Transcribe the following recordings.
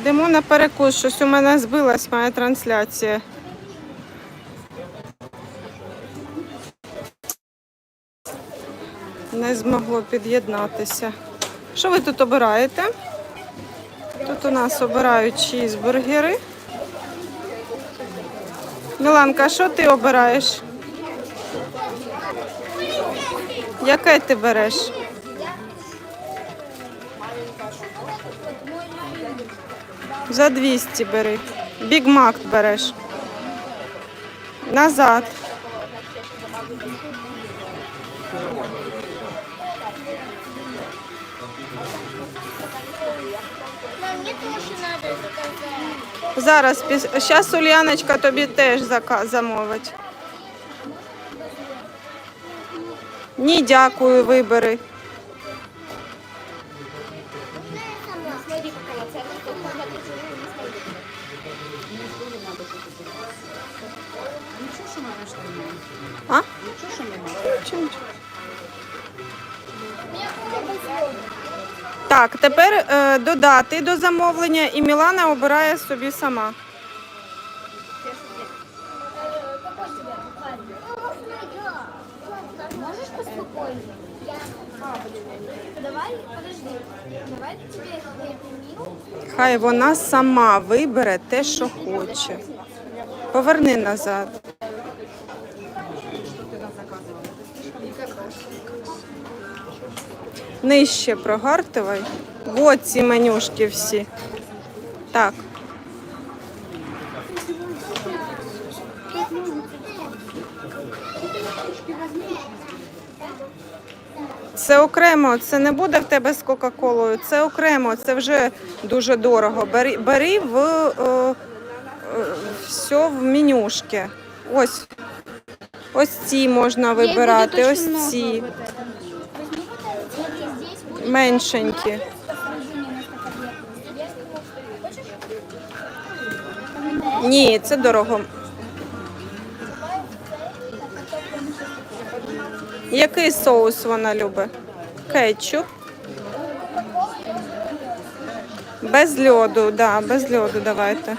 Йдемо на перекус, щось у мене збилась моя трансляція. Не змогло під'єднатися. Що ви тут обираєте? Тут у нас обирають чізбургери. Міланка, що ти обираєш? Яке ти береш? За 200 бери. Біг Мак береш. Назад. Зараз, зараз Ульяночка тобі теж замовить. Ні, дякую, вибери. А? Так, тепер е, додати до замовлення і Мілана обирає собі сама. Давай, подожди. Давай тебе Хай вона сама вибере те, що хоче. Поверни назад. Нижче прогортувай. Вот ці менюшки всі. Так. Це окремо, це не буде в тебе з Кока-Колою, це окремо, це вже дуже дорого. Бери, бери в е, е, все в менюшки. Ось. Ось ці можна вибирати, ось ці Возьми вот этот, смотри, здесь будет меншенькі. Ні, це дорого. Який соус вона любить? Кетчуп. Без льоду, да, без льоду давайте.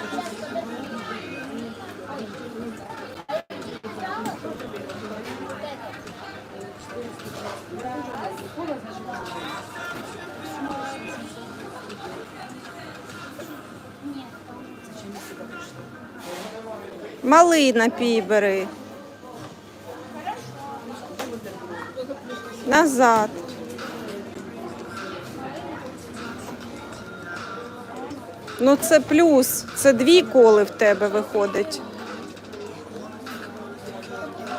Малий напій бери. Назад. Ну це плюс. Це дві коли в тебе виходить.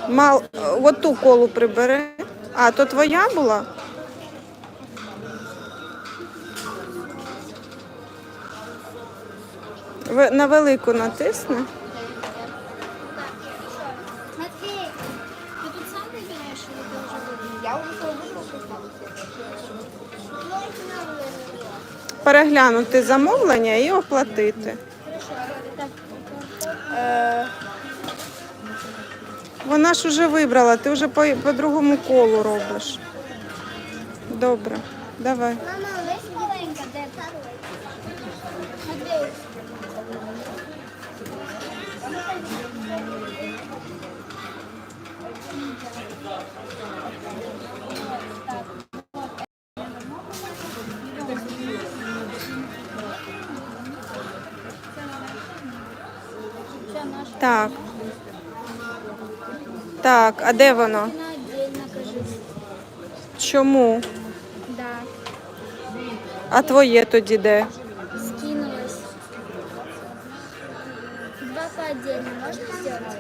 Мал... От ту колу прибери. А, то твоя була? Ви- На велику натисни. Смотри, ты тут сам выбираешь или ты уже выбрал? Я уже свой выбрал, Переглянути замовлення і оплатити. вона ж уже вибрала, ти вже по, по другому колу робиш. Добре, давай. Мама, маленька, де. Так. Так, а де воно? Чому? Да, А твоє тоді де? скинулась. Два по отдельно можно сделать?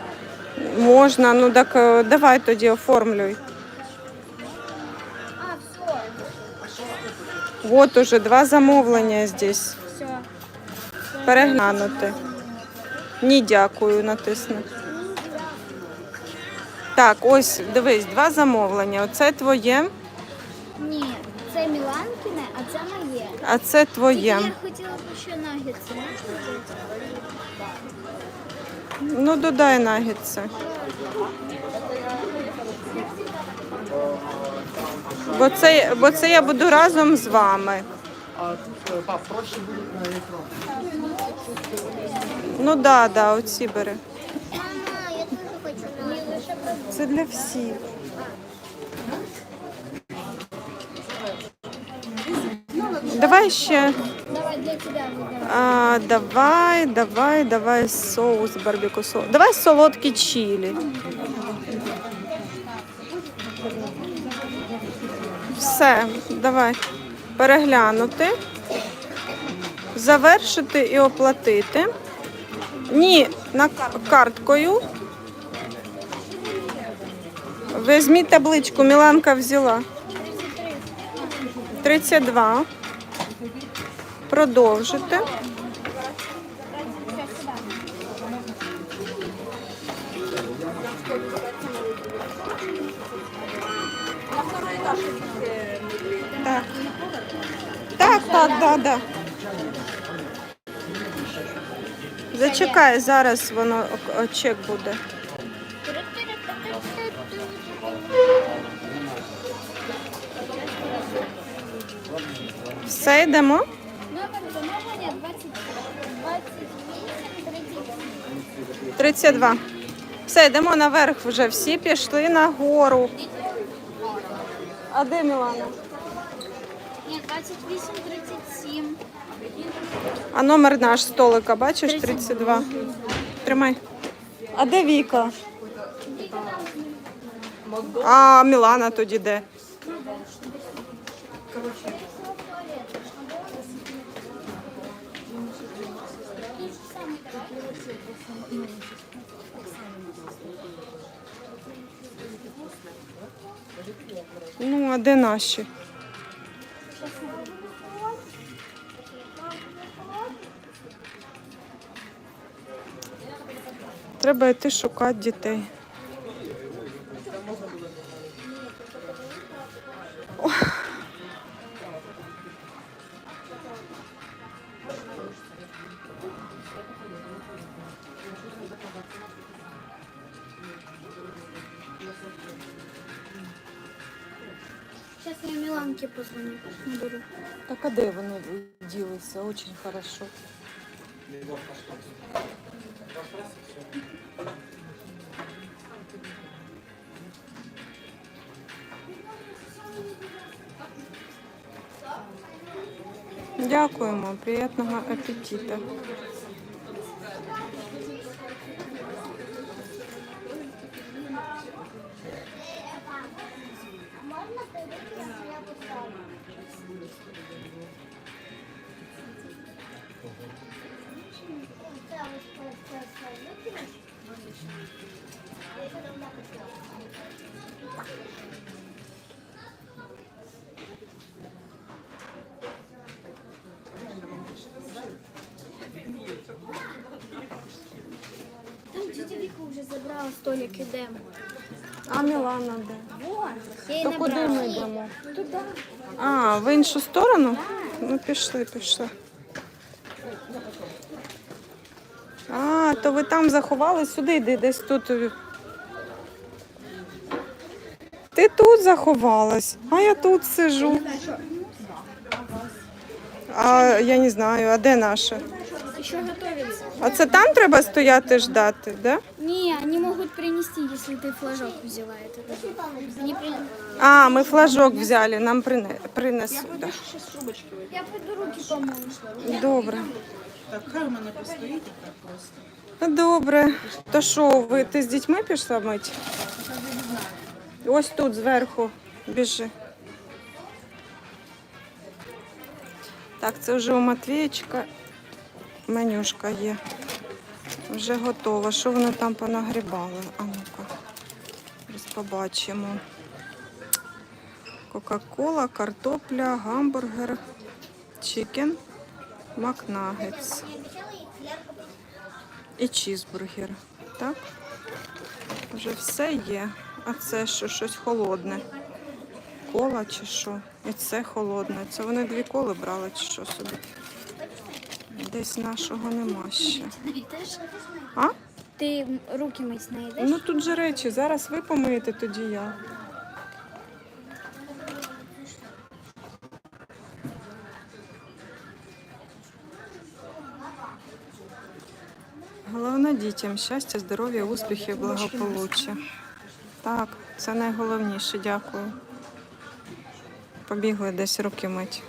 Можна, ну так е, давай тоді оформлюй. А, все. От уже два замовлення здесь. Все. Переглянути. Ні, дякую, натисни. Так, ось дивись, два замовлення. Оце твоє, Ні, це Міланкіне, а це моє. а це твоє. Тільки я хотіла б ще нагетси. Можна? Ну, додай нагідці. Бо це, бо це я буду разом з вами. А тут, э, пап, проще будет на экран. Ну да, да, оці бери. Мама, я тоже хочу на Це для всіх. Давай ще. Давай. А, давай, давай, давай соус барбекю соус. Давай солодкі чилі. Все, давай. Переглянути. Завершити і оплатити. Ні, на карткою. Візьміть табличку, Міланка взяла. 32. Продовжити. Так. Так, так, да, да. Зачекай, зараз воно чек буде. Все йдемо. Номер замовлення 20, 28, 30. 32. Все, йдемо наверх вже. Всі пішли нагору. А де Мілана? Ні, 28, 37. А номер наш столика, бачиш, 32. Тримай. А де Віка? А Мілана тоді де? Ну, а де наші? Треба йти шукати дітей. Сейчас я Миланке позвоню. Наберу. Так а де вони ділися? Дуже хорошо. Дякуємо, приємного апетиту. Там тетя Вика уже забрала столик, идем. А Мілана де? Я То куди набрала. ми йдемо? Туда. А, в іншу сторону? Ну, пішли, пішли. А, то ви там заховали сюди, йди, десь тут. Ти тут заховалась, а я тут сижу. А я не знаю, а де наша? Еще готовится. А це там треба стояти ждати, да? Не, они могут принести, если ты флажок взяла это. Они при... А, ми флажок взяли, нам прине- принесуть. Да. Я пойду руки помою. Добре. Так, хай постоїть так просто. Добре. То що, ви ти з дітьми пішла мити? Ось тут зверху біжи. Так, це вже у Матвієчка менюшка є. Вже готова. Що вони там понагрібали? А ну-ка. Зараз побачимо. Кока-кола, картопля, гамбургер, чикен, макнагетс і чізбургер. Так? Вже все є. А це що, щось холодне? Кола чи що? І це холодне. Це вони дві коли брали чи що собі? Десь нашого нема ще. А? Ты руки мыть найдешь? Ну тут же речі, зараз ви помиєте, тоді я. Дітям щастя, здоров'я, успіхів, благополуччя. Так, це найголовніше, дякую. Побігли десь руки мить.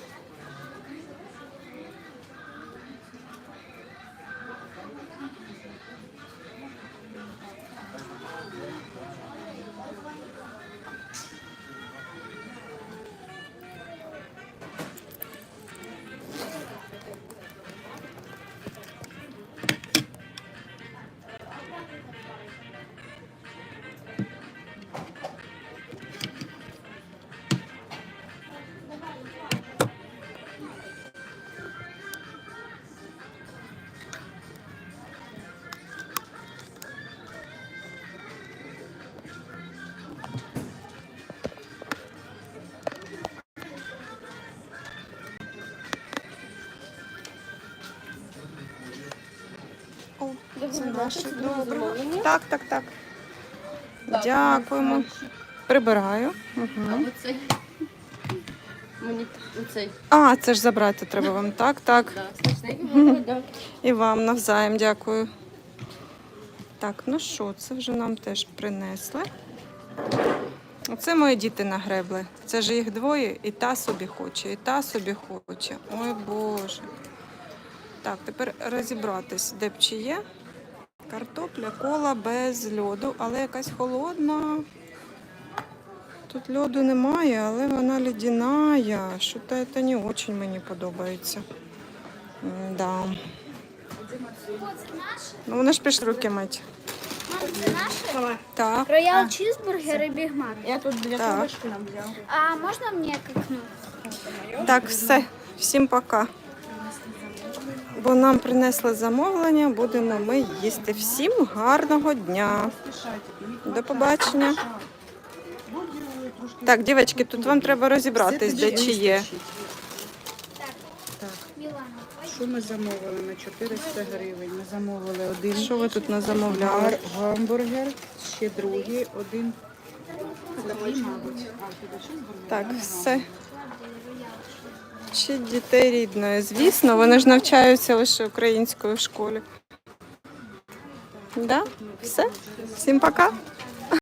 Добре. Так, так, так. Дякуємо. Прибираю. Угу. Оцей. Мені оцей. А, це ж забрати треба вам. Так, так. Да, смачненький. Да. І вам навзаєм дякую. Так, ну що, це вже нам теж принесли. Оце мої діти нагребли. Це ж їх двоє, і та собі хоче, і та собі хоче. Ой Боже. Так, тепер розібратись, де б чи є. Картопля, кола без льоду, але якась холодна. Тут льоду немає, але вона ледяная. Що то це не дуже мені подобається. Да. Ну вони ж пішли руки. Мам, це наше? Так. Роял чизбургер і Біг Мак. Я тут для Так. кубочки нам взяв. А можна мені какну? Так, все. Всім пока. Бо нам принесли замовлення, будемо ми їсти. Всім гарного дня. До побачення. Так, дівчатки, тут вам треба розібратись, де чи є. Що ми замовили на 400 гривень? Ми замовили один Що ви тут назамовляли? гар- гамбургер, ще другий, один. Такий, мабуть. Так, все. Чи дітей рідної? Звісно, вони ж навчаються лише українською в школі. Да? Все? Всім пока.